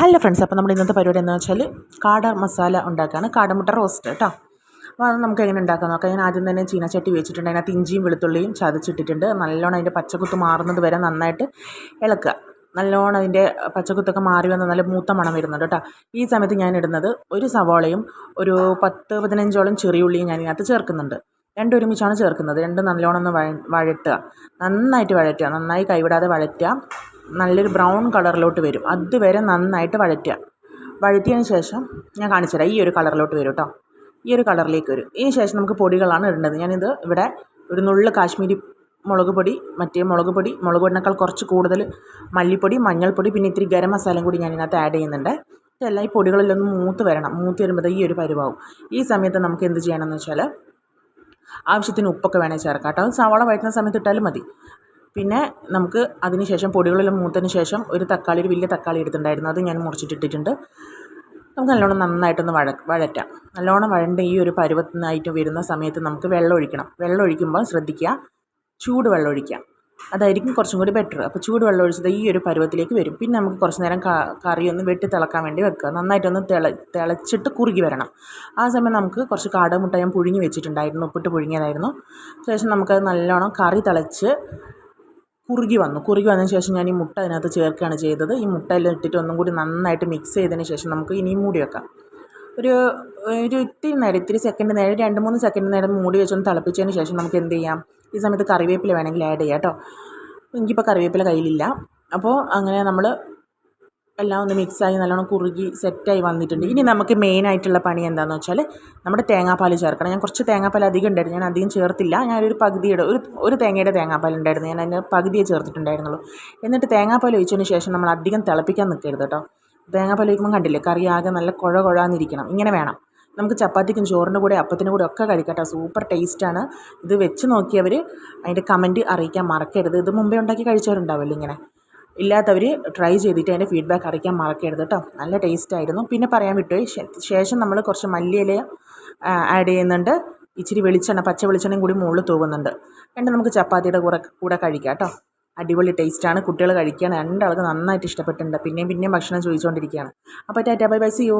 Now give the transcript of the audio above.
Hello friends അപ്പോൾ നമ്മുടെ ഇന്നത്തെ പരിപാടി എന്ന് വെച്ചാൽ കാട മസാല ഉണ്ടാക്കുകയാണ് കാടമുട്ട റോസ്റ്റ് കേട്ടോ. അപ്പോൾ അത് നമുക്ക് എങ്ങനെ ഉണ്ടാക്കാൻ നോക്കാം. ഞാൻ ആദ്യം തന്നെ ചീനച്ചട്ടി വെച്ചിട്ടുണ്ട്. അതിനകത്ത് ഇഞ്ചിയും വെളുത്തുള്ളിയും ചതച്ചിട്ടിട്ടുണ്ട്. നല്ലോണം അതിന്റെ പച്ചക്കുത്ത് മാറുന്നത് വരെ നന്നായിട്ട് ഇളക്കുക. നല്ലോണം അതിന്റെ പച്ചക്കുത്തൊക്കെ മാറി വന്ന് നല്ല മൂത്ത മണം വരുന്നുണ്ട് കേട്ടോ. ഈ സമയത്ത് ഞാൻ ഇടുന്നത് ഒരു സവാളയും ഒരു പത്ത് പതിനഞ്ചോളം ചെറിയുള്ളിയും ഞാൻ ഇതിനകത്ത് ചേർക്കുന്നുണ്ട്. രണ്ടൊരുമിച്ചാണ് ചേർക്കുന്നത്. രണ്ട് നല്ലോണം ഒന്ന് വഴ വഴറ്റുക. നന്നായിട്ട് വഴറ്റുക. നന്നായി കൈവിടാതെ വഴറ്റുക. നല്ലൊരു ബ്രൗൺ കളറിലോട്ട് വരും. അതുവരെ നന്നായിട്ട് വഴറ്റുക. വഴറ്റിയതിന് ശേഷം ഞാൻ കാണിച്ചുതരാം. ഈ ഒരു കളറിലോട്ട് വരും കേട്ടോ ഈ ഒരു കളറിലേക്ക് വരും. ഇതിന് ശേഷം നമുക്ക് പൊടികളാണ് ഇടേണ്ടത്. ഞാനിത് ഇവിടെ ഒരു നുള്ളു കാശ്മീരി മുളക് പൊടി മറ്റേ മുളക് പൊടി മുളക് പൊടിനേക്കാൾ കുറച്ച് കൂടുതൽ മല്ലിപ്പൊടി മഞ്ഞൾപ്പൊടി പിന്നെ ഇത്തിരി ഗരം മസാലയും കൂടി ഞാൻ ഇതിനകത്ത് ആഡ് ചെയ്യുന്നുണ്ട്. ഇതെല്ലാം ഈ പൊടികളിലൊന്ന് മൂത്ത് വരണം. മൂത്ത് വരുമ്പോൾ ഈ ഒരു പരുവാകും ഈ സമയത്ത് നമുക്ക് എന്ത് ചെയ്യണമെന്ന് വെച്ചാൽ ആവശ്യത്തിന് ഉപ്പൊക്കെ വേണേൽ ചേർക്കാം കേട്ടോ സവാള വഴറ്റുന്ന സമയത്ത് ഇട്ടാലും മതി. പിന്നെ നമുക്ക് അതിന് ശേഷം പൊടികളെല്ലാം മൂത്തതിന് ശേഷം ഒരു തക്കാളി ഒരു വലിയ തക്കാളി എടുത്തിട്ടുണ്ടായിരുന്നു. അത് ഞാൻ മുറിച്ചിട്ടിട്ടിട്ടുണ്ട്. നമുക്ക് നല്ലോണം നന്നായിട്ടൊന്ന് വഴ വഴറ്റാം. നല്ലോണം വഴണ്ട ഈ ഒരു പരുവത്തിനായിട്ട് വരുന്ന സമയത്ത് നമുക്ക് വെള്ളം ഒഴിക്കണം. വെള്ളം ഒഴിക്കുമ്പോൾ ശ്രദ്ധിക്കുക ചൂട് വെള്ളം ഒഴിക്കുക. അതായിരിക്കും കുറച്ചും കൂടി ബെറ്റർ അപ്പോൾ ചൂട് വെള്ളം ഒഴിച്ചത് ഈ ഒരു പരുവത്തിലേക്ക് വരും. പിന്നെ നമുക്ക് കുറച്ച് നേരം കറി ഒന്ന് വെട്ടി തിളക്കാൻ വേണ്ടി വെക്കുക. നന്നായിട്ടൊന്ന് തിള തിളച്ചിട്ട് കുറുകി വരണം. ആ സമയം നമുക്ക് കുറച്ച് കാടമുട്ട ഞാൻ പുഴുങ്ങി വെച്ചിട്ടുണ്ടായിരുന്നു. ഉപ്പിട്ട് പുഴുങ്ങിയതായിരുന്നു. ശേഷം നമുക്കത് നല്ലോണം കറി തിളച്ച് കുറുകി വന്നു. കുറുകി വന്നതിന് ശേഷം ഞാൻ ഈ മുട്ട അതിനകത്ത് ചേർക്കുകയാണ് ചെയ്തത്. ഈ മുട്ട എല്ലാം ഇട്ടിട്ട് ഒന്നും കൂടി നന്നായിട്ട് മിക്സ് ചെയ്തതിന് ശേഷം നമുക്ക് ഇനിയും മൂടി വെക്കാം. ഒരു ഒരു ഇത്തിരി നേരം ഇത്തിരി സെക്കൻഡ് നേരം രണ്ട് മൂന്ന് സെക്കൻഡ് നേരം മൂടി വെച്ചൊന്ന് തിളപ്പിച്ചതിന് ശേഷം നമുക്ക് എന്ത് ചെയ്യാം? ഈ സമയത്ത് കറിവേപ്പില വേണമെങ്കിൽ ആഡ് ചെയ്യാം കേട്ടോ എനിക്കിപ്പോൾ കറിവേപ്പില കയ്യിലില്ല. അപ്പോൾ അങ്ങനെ നമ്മൾ എല്ലാം ഒന്ന് മിക്സായി നല്ലോണം കുറുകി സെറ്റായി വന്നിട്ടുണ്ട്. ഇനി നമുക്ക് മെയിനായിട്ടുള്ള പണി എന്താണെന്ന് വെച്ചാൽ നമ്മുടെ തേങ്ങാപ്പാൽ ചേർക്കണം. ഞാൻ കുറച്ച് തേങ്ങാപ്പാൽ അധികം ഉണ്ടായിരുന്നു. ഞാൻ അധികം ചേർത്തില്ല. ഞാനൊരു പകുതിയുടെ ഒരു ഒരു തേങ്ങയുടെ തേങ്ങാപ്പാൽ ഉണ്ടായിരുന്നു. ഞാൻ അതിന് പകുതിയെ ചേർത്തിട്ടുണ്ടായിരുന്നുള്ളൂ. എന്നിട്ട് തേങ്ങാപ്പാൽ ഒഴിച്ചതിന് ശേഷം നമ്മൾ അധികം തിളപ്പിക്കാൻ നിൽക്കരുത് കേട്ടോ. തേങ്ങാപ്പാൽ ഒഴിക്കുമ്പോൾ കണ്ടില്ലേ? കറി ആകെ നല്ല കുഴ കുഴാന്നിരിക്കണം. ഇങ്ങനെ വേണം. നമുക്ക് ചപ്പാത്തിക്കും ചോറിന്റെ കൂടെ അപ്പത്തിന്റെ കൂടെ ഒക്കെ കഴിക്കട്ടെ സൂപ്പർ ടേസ്റ്റാണ്. ഇത് വെച്ച് നോക്കിയവർ അതിന്റെ കമന്റ് അറിയിക്കാൻ മറക്കരുത്. ഇത് മുമ്പേ ഉണ്ടാക്കി കഴിച്ചവരുണ്ടാവുമല്ലോ ഇങ്ങനെ. ഇല്ലാത്തവർ ട്രൈ ചെയ്തിട്ട് അതിന്റെ ഫീഡ്ബാക്ക് അറിയിക്കാൻ മറക്കരുത് കേട്ടോ നല്ല ടേസ്റ്റ് ആയിരുന്നു. പിന്നെ പറയാൻ വിട്ടു ശേഷം നമ്മൾ കുറച്ച് മല്ലിയില ആഡ് ചെയ്യുന്നുണ്ട്. ഇച്ചിരി വെളിച്ചെണ്ണ പച്ച വെളിച്ചെണ്ണയും കൂടി മുകളിൽ തൂകുന്നുണ്ട് രണ്ട് നമുക്ക് ചപ്പാത്തിയുടെ കൂടെ കൂടെ കഴിക്കാം കേട്ടോ അടിപൊളി ടേസ്റ്റാണ് കുട്ടികൾ കഴിക്കാൻ രണ്ടാൾക്ക് നന്നായിട്ട് ഇഷ്ടപ്പെട്ടിട്ടുണ്ട്. പിന്നെയും പിന്നെയും ഭക്ഷണം ചോദിച്ചുകൊണ്ടിരിക്കുകയാണ് അപ്പോൾ tata bye bye see you